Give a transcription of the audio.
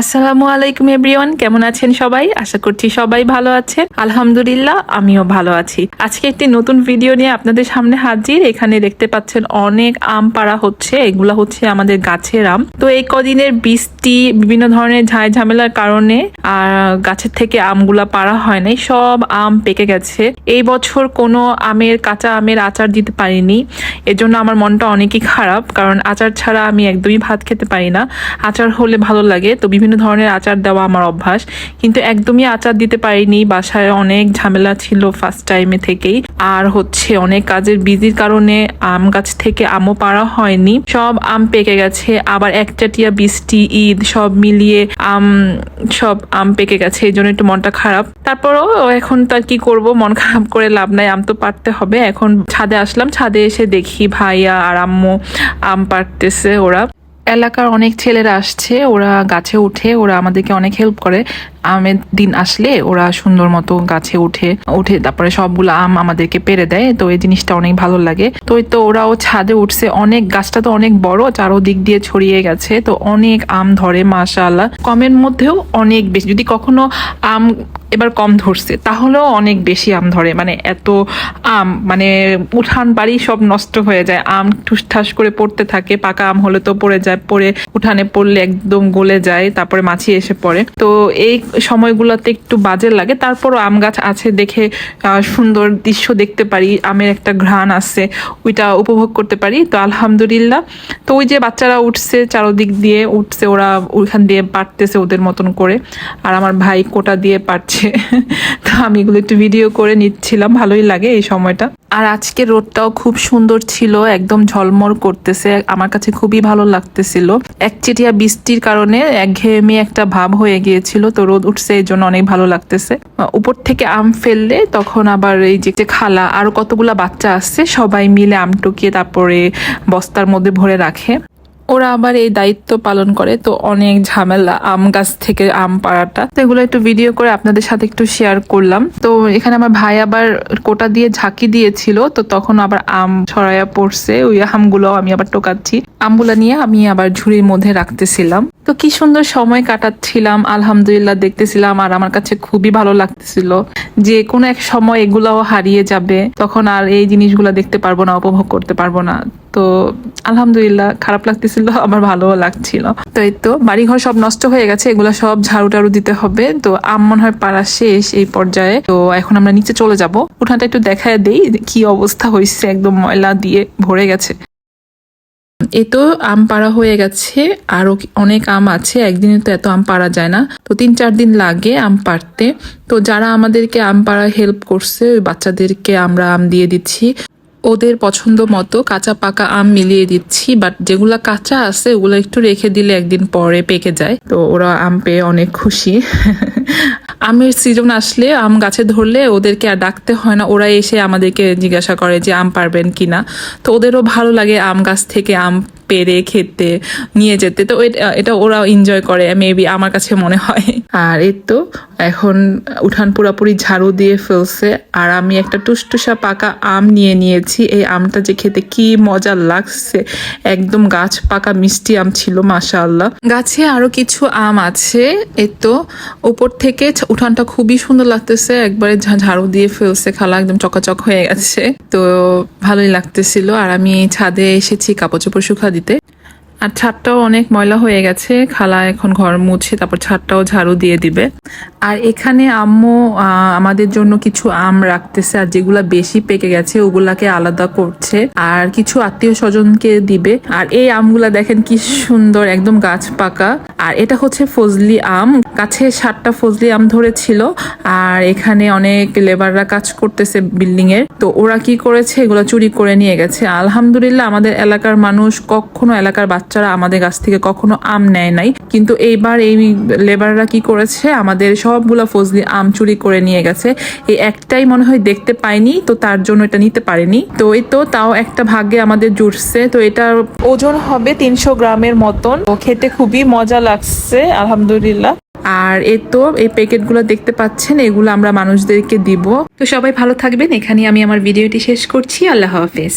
আসসালামু আলাইকুম এভরিওয়ান কেমন আছেন সবাই? আশা করছি সবাই ভালো আছেন। আলহামদুলিল্লাহ, আমিও ভালো আছি। আজকে একটি নতুন ভিডিও নিয়ে আপনাদের সামনে হাজির। এখানে দেখতে পাচ্ছেন অনেক আম পাড়া হচ্ছে। এগুলা হচ্ছে আমাদের গাছের আম। তো এই কদিনের বৃষ্টি, বিভিন্ন ধরনের ঝাই ঝামেলার কারণে, আর গাছের থেকে আমগুলা পাড়া হয় নাই। সব আম পেকে গেছে। এই বছর কোনো আমের, কাঁচা আমের আচার দিতে পারিনি। এজন্য আমার মনটা অনেকই খারাপ। কারণ আচার ছাড়া আমি একদমই ভাত খেতে পারি না। আচার হলে ভালো লাগে। তো বিভিন্ন ধরনের আচার দেওয়া আমার অভ্যাস। কিন্তু একদমই আচার দিতে পারিনি। বাসায় অনেক ঝামেলা ছিল ফার্স্ট টাইমে থেকেই। আর হচ্ছে অনেক কাজের বিজির কারণে আম গাছ থেকে আমও পাড়া হয়নি। সব আম পেকে গেছে। আবার একচাটিয়া বৃষ্টি, ঈদ সব মিলিয়ে আম, সব আম পেকে গেছে। এই জন্য একটু মনটা খারাপ। তারপরও এখন তো আর কি করব? মন খারাপ করে লাভ নাই। আম তো পারতে হবে। এখন ছাদে আসলাম। ছাদে এসে দেখি ভাইয়া আর আম্মু আম পারতেছে ওরা। এলাকার অনেক ছেলেরা আসছে, ওরা গাছে উঠে, ওরা আমাদেরকে অনেক হেল্প করে। আমের দিন আসলে ওরা সুন্দর মতো গাছে উঠে উঠে তারপরে সবগুলো আম আমাদেরকে পেরে দেয়। তো এই জিনিসটা অনেক ভালো লাগে। তো তো ওরাও ছাদে উঠছে। অনেক গাছটা তো অনেক বড়, চারোদিক দিয়ে ছড়িয়ে গেছে। তো অনেক আম ধরে, মাশাআল্লাহ। কমের মধ্যেও অনেক বেশি। যদি কখনো আম এবার কম ধরছে, তাহলেও অনেক বেশি আম ধরে। মানে এত আম মানে উঠান বাড়ি সব নষ্ট হয়ে যায়। আম ঠুসঠাস করে পড়তে থাকে, পাকা আম হলে তো পড়ে যায়, পড়ে উঠানে পড়লে একদম গলে যায়, তারপরে মাছি এসে পড়ে। তো এই সময়গুলোতে একটু বাজে লাগে। তারপরও আম গাছ আছে দেখে সুন্দর দৃশ্য দেখতে পারি, আমের একটা ঘ্রাণ আছে, ওইটা উপভোগ করতে পারি। তো আলহামদুলিল্লাহ। তো ওই যে বাচ্চারা উঠছে চারোদিক দিয়ে, উঠছে, ওরা ওইখান দিয়ে পারতেছে ওদের মতন করে। আর আমার ভাই কোটা দিয়ে পারছে তো আমি এগুলো একটু ভিডিও করে নিচ্ছিলাম, ভালোই লাগে এই সময়টা। আর আজকে রোদটাও খুব সুন্দর ছিল, একদম ঝলমল করতেছে, আমার কাছে খুবই ভালো লাগতেছিল। একচেটিয়া বৃষ্টির কারণে একঘেয়েমি একটা ভাব হয়ে গিয়েছিল, তো রোদ উঠছে, এই জন্য অনেক ভালো লাগতেছে। উপর থেকে আম ফেললে তখন আবার এই যে খালা, আরও কতগুলা বাচ্চা আসছে, সবাই মিলে আম টুকিয়ে তারপরে বস্তার মধ্যে ভরে রাখে। ওরা আবার এই দায়িত্ব পালন করে, তো অনেক ঝামেলা আম গাছ থেকে আম পাড়াটা। তো এগুলো একটু ভিডিও করে আপনাদের সাথে একটু শেয়ার করলাম। তো এখানে আমার ভাই আবার কোটা দিয়ে ঝাঁকি দিয়েছিল, তো তখন আবার আম ছড়াইয়া পড়ছে, ওই আমগুলো আমি আবার টোকাচ্ছি। আমগুলা নিয়ে আমি আবার ঝুড়ির মধ্যে রাখতেছিলাম। তো কি সুন্দর সময় কাটাচ্ছিলাম, আলহামদুলিল্লাহ দেখতেছিলাম, আর আমার কাছে খুবই ভালো লাগতেছিল। যে কোনো এক সময় এগুলাও হারিয়ে যাবে, তখন আর এই জিনিসগুলো দেখতে পারব না, উপভোগ করতে পারব না। তো আলহামদুলিল্লাহ খারাপ লাগতেছিল, আমার ভালোও লাগছিল। তো এই তো বাড়িঘর সব নষ্ট হয়ে গেছে, এগুলো সব ঝাড়ু টাড়ু দিতে হবে। তো আম মনে হয় পাড়া শেষ এই পর্যায়ে। তো এখন আমরা নিচে চলে যাব। উঠানটা একটু দেখায় দেই কি অবস্থা হয়েছে, একদম ময়লা দিয়ে ভরে গেছে। এ তো আম পাড়া হয়ে গেছে, আরও অনেক আম আছে, একদিনে তো এত আম পাড়া যায় না। তো তিন চার দিন লাগে আম পাড়তে। তো যারা আমাদেরকে আম পাড়া হেল্প করছে, ওই বাচ্চাদেরকে আমরা আম দিয়ে দিচ্ছি। ওদের পছন্দ মতো কাঁচা পাকা আম মিলিয়ে দিচ্ছি বাট যেগুলো কাঁচা আছে, ওগুলো একটু রেখে দিলে একদিন পরে পেকে যায়। তো ওরা আম পেয়ে অনেক খুশি। আমের সিজন আসলে আম গাছে ধরলে ওদেরকে আর ডাকতে হয় না। ওরা এসে আমাদেরকে জিজ্ঞাসা করে যে আম পারবেন কিনা। তো ওদেরও ভালো লাগে আম গাছ থেকে আম পেরে খেতে নিয়ে যেতে। তো এটা- এটা ওরা এনজয় করে মেবি আমার কাছে মনে হয়। আর এই তো এখন উঠান পুরাপুরি ঝাড়ু দিয়ে ফেলছে আর আমি একটা টুসটুসা পাকা আম নিয়ে নিয়েছি। এই আমটা যে খেতে কি মজা লাগছে। একদম গাছ পাকা মিষ্টি আম ছিল মাশাআল্লাহ। গাছে আরও কিছু আম আছে। এই তো উপর থেকে উঠানটা খুবই সুন্দর লাগতেছে। একবারে ঝাড়ু দিয়ে ফেলছে খালা একদম চকাচক হয়ে গেছে। তো ভালোই লাগতেছিল। আর আমি ছাদে এসেছি কাপড় চোপড় শুকা দিতে আর ছাদটাও অনেক ময়লা হয়ে গেছে। খালা এখন ঘর মুছে, তারপর ছাদটাও ঝাড়ু দিয়ে দিবে। আর এখানে আম্মু আমাদের জন্য কিছু আম রাখতেছে আর যেগুলা বেশি পেকে গেছে, ওগুলাকে আলাদা করছে। আর কিছু আত্মীয় স্বজনকে দিবে। আর এই আমগুলা দেখেন কি সুন্দর, একদম গাছ পাকা। আর এটা হচ্ছে ফজলি আম। গাছে সাতটা ফজলি আম ধরেছিল। আর এখানে অনেক লেবাররা কাজ করতেছে বিল্ডিং এর তো ওরা কি করেছে? এগুলো চুরি করে নিয়ে গেছে। আলহামদুলিল্লাহ, আমাদের এলাকার মানুষ কখনো এলাকার বাচ্চারা আমাদের গাছ থেকে কখনো আম নেয় নাই। কিন্তু এইবার এই লেবাররা কি করেছে? আমাদের সবগুলা ফজলি আম চুরি করে নিয়ে গেছে। এই একটাই মনে হয় দেখতে পাইনি তো তার জন্য এটা নিতে পারেনি। তো এই তো তাও একটা ভাগ্যে আমাদের জুটছে। তো এটার ওজন হবে তিনশো গ্রামের মতন। তো খেতে খুবই মজা লাগছে, আলহামদুলিল্লাহ। আর এ তো এই প্যাকেটগুলো দেখতে পাচ্ছেন, এগুলো আমরা মানুষদেরকে দিব। তো সবাই ভালো থাকবেন। এখানে আমি আমার ভিডিওটি শেষ করছি। আল্লাহ হাফেজ।